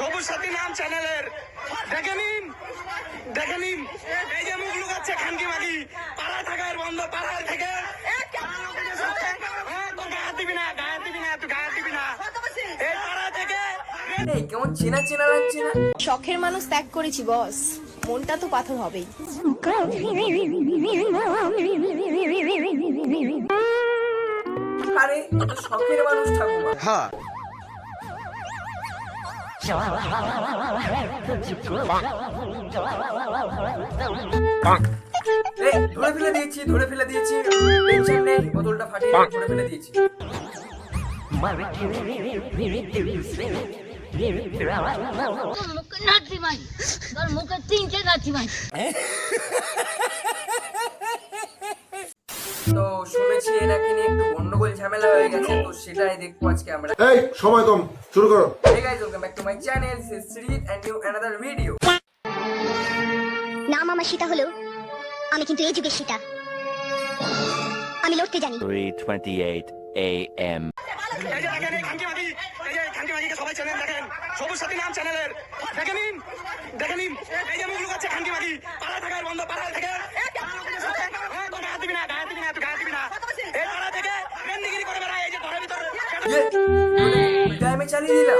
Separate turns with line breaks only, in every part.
সবুজ সাথী নাম চ্যানেলের। দেখে নিন দেখে নিন এই যে মুখ লুকাচ্ছে খানকি মাগি পাড়ায় থাকার বন্ধ পাড়ায় থেকে। হ্যাঁ,
কেমন চেনা চেনা লাগছে না?
শখের মানুষ ত্যাগ করেছি বস। মনটা তো পাথর হবেই।
আরে শখের মানুষ ঠাকুমা।
হ্যাঁ।
ধরে ফেলে দিয়েছি ধরে ফেলে দিয়েছি। টেনশন নেই বোতলটা ফাটিয়ে ধরে ফেলে দিয়েছি।
মুখে তিনটে নাচি
তো শুনেছি এনাকে নিয়ে ঝামেলা হয়ে গেছে তো সেটাই দেখব আজকে আমরা।
এই সময় কম শুরু করো।
Hey guys, welcome back to my channel. This is Sridit and new another video.
নাম আমার সীতা হলেও আমি কিন্তু এই যুগের সীতা আমি লড়তে জানি।
3:28 a.m.
এই যে দেখেন এই খানকি মাগি এই যে খানকি মাগিকে সবাই চেনেন দেখেন। সবুজ সাথী নাম চ্যানেলের। দেখে দেখে নিন এই যে মুখ লুকাচ্ছে খানকি মাগি পাড়ায় থাকার বন্ধ পাড়ায় থেকে হ্যাঁ, তোর গায়ে হাত দিবি না গায়ে হাত দিবি না তুই গায়ে হাত দিবি না এই পাড়া থেকে মেন্দিগিরি করে বেড়ায় এই যে ঘরের
দিলাম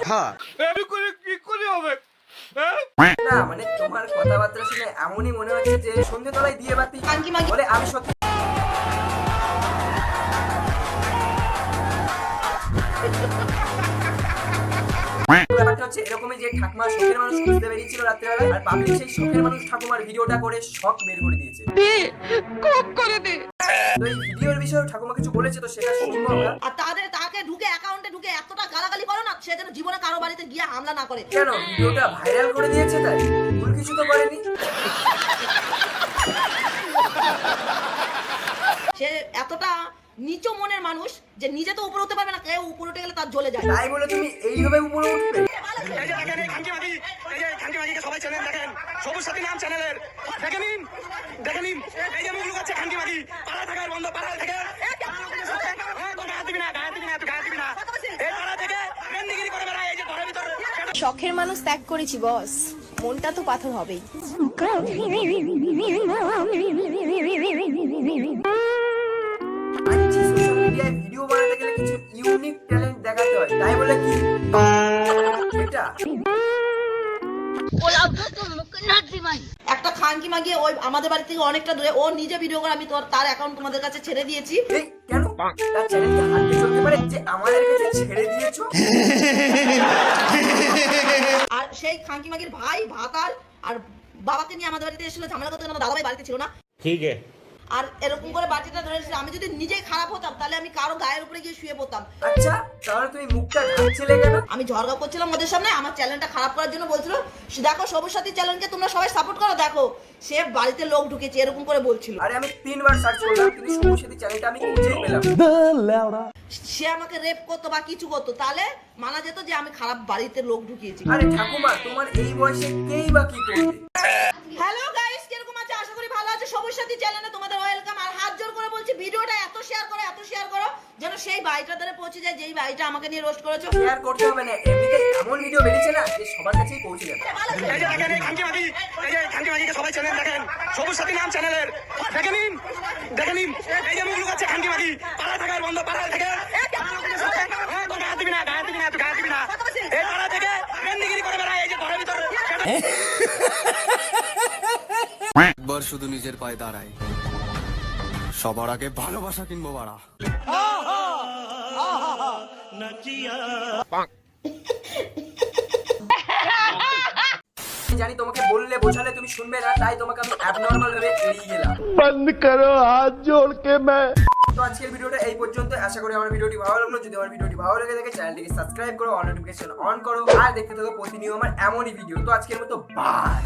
না মানে তোমার কথাবার্তা শুনে এমনই মনে হচ্ছে যে সন্ধ্যে দিয়ে বাতি। বলে আমি সত্যি ব্যাপারটা হচ্ছে এরকমই যে ঠাকুমা শখের মানুষ খুঁজতে বেরিয়েছিল রাত্রেবেলা আর পাবলিক সেই শখের মানুষ ঠাকুমার ভিডিওটা করে শখ বের করে দিয়েছে। তো এই ভিডিওর বিষয়ে ঠাকুমা কিছু বলেছে তো সেটা শুনব আমরা।
আর তাদের ঢুকে অ্যাকাউন্টে ঢুকে এতটা গালাগালি করো না সে যেন জীবনে কারও বাড়িতে গিয়ে হামলা না করে।
কেন? ভিডিওটা ভাইরাল করে দিয়েছে তাই? ভুল কিছু তো করেনি?
সে এতটা নিচু মনের মানুষ যে নিজে তো উপরে উঠতে পারবে না কেউ উপরে উঠে গেলে তার জ্বলে যায়।
তাই বলে তুমি এইভাবে উপরে উঠবে?
সবাই দেখেন। সবুজ সাথী নাম চ্যানেলের। দেখে নিন দেখে নিন। এই যে মুখ লুকাচ্ছে খানকি মাগি পাড়ায় থাকার বন্ধ পাড়ায় থেকে
শখের মানুষ ত্যাগ করেছি বস। মনটা তো পাথর হবেই।
ভিডিও বানাতে গেলে কিছু ইউনিক ট্যালেন্ট দেখাতে হয়। তাই বলে কি? এটা।
একটা খানকি মাগিয়ে ওই আমাদের বাড়ি থেকে অনেকটা দূরে ও নিজে ভিডিও করে আমি তোর তার অ্যাকাউন্ট তোমাদের কাছে ছেড়ে দিয়েছি।
কেন? তার চ্যানেলকে হাতে চলতে পারে যে আমাদের কাছে ছেড়ে দিয়েছ?
আর সেই খানকি মাগির ভাই ভাতার আর বাবাকে নিয়ে আমাদের বাড়িতে এসেছিল ঝামেলা করতে দাদা ভাই বাড়িতে ছিল না। ঠিক আর এরকম করে বাটিটা ধরে এসেছে, আমি যদি নিজেই খারাপ হতাম তাহলে আমি কারও গায়ের উপরে গিয়ে শুয়ে পড়তাম।
আচ্ছা তাহলে তুমি মুখটা ঢাকছিলে কেন?
আমি করছিলাম ওদের সামনে আমার চ্যানেলটা খারাপ করার জন্য বলছিল দেখো সবুজ সাথী চ্যানেলকে তোমরা সবাই সাপোর্ট করো দেখো সে বাড়িতে লোক ঢুকেছে এরকম করে বলছিল।
আরে আমি তিনবার সার্চ করলাম কিন্তু চ্যানেলটা আমি খুঁজেই পেলাম
সে আমাকে রেপ করতো বা কিছু করতো তাহলে মানা যেত যে আমি খারাপ বাড়িতে লোক ঢুকিয়েছি।
আরে ঠাকুমা তোমার এই বয়সে কেই বা কি করবে?
হ্যালো গাইস কীরকম আছে? আশা করি ভালো আছে। সবুজ সাথী চ্যানেলে তোমাদের ওয়েলকাম আর হাত জোর করে বলছি ভিডিওটা এত শেয়ার করো এত শেয়ার করো যেন সেই ভাইটা ধরে পৌঁছে যায় যেই ভাইটা আমাকে নিয়ে রোস্ট করেছ।
শেয়ার করতে হবে না এমনিতে এমন ভিডিও বেরিয়েছে না যে সবার কাছেই পৌঁছে যাবে।
এই যে দেখেন এই খানকি মাগি এই যে খানকি মাগিকে সবাই চেনেন দেখেন। সবুজ সাথী নাম চ্যানেলের দেখে নিন দেখে নিন এই যে মুখ লুকাচ্ছে খানকি মাগি পাড়ায় থাকার বন্ধ পাড়ায় থেকে। হ্যাঁ, তোর গায়ে দিবি না গায়ে দিবি না তুই গায়ে দিবি না। এই পাড়া থেকে মেন্দিগিরি করে বেড়ায় এই যে ঘরের ভিতর।
একবার শুধু নিজের পায়ে দাঁড়াই সবার আগে ভালোবাসা কিনবো বাড়া।
জানি তোমাকে বললে বোঝালে তুমি শুনবে না তাই তোমাকে আমি অ্যাবনর্মাল ভাবে এড়িয়ে গেলাম।
বন্ধ করো হাত জোড় কে मैं
তো আজকের ভিডিওটা এই পর্যন্ত। আশা করি আমার ভিডিওটি ভালো লাগল। যদি আমার ভিডিওটি ভালো লেগে থাকে চ্যানেলটিকে সাবস্ক্রাইব করো অল নোটিফিকেশন অন করো আর দেখতে থাকো প্রতিনিয়ত আমার এমনই ভিডিও। তো আজকের মতো বাই